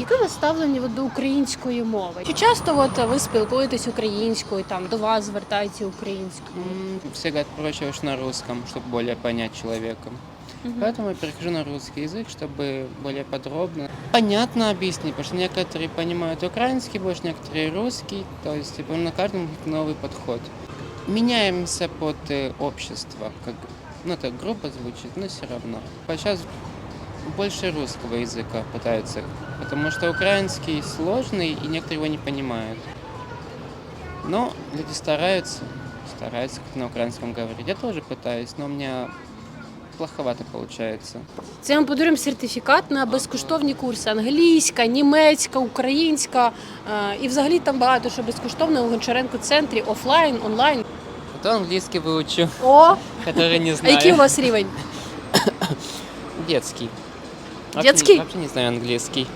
Яке ви ставлення от до української мови? Чи часто от ви спілкуєтесь українською, там до вас звертаються українською? М, Всегда проще уж на русском, чтобы более понять человека. Поэтому я перехожу на русский язык, чтобы более подробно, понятно объяснить, потому что некоторые понимают украинский больше, некоторые русский, то есть типа, на каждом новый подход. Меняемся под э, общество, как, ну это грубо звучит, но все равно. Сейчас больше русского языка пытаются, потому что украинский сложный и некоторые его не понимают. Но люди стараются, стараются как на украинском говорить. Я тоже пытаюсь, но у меня плоховато получается. Це ми подаруємо сертифікат на безкоштовні курси: англійська, німецька, українська. е, І взагалі там багато що безкоштовно у Гончаренко центрі офлайн, онлайн. Зато английский выучу, О, который не а знаю. який у вас рівень? Детский. Детский? Вообще, вообще не знаю английский.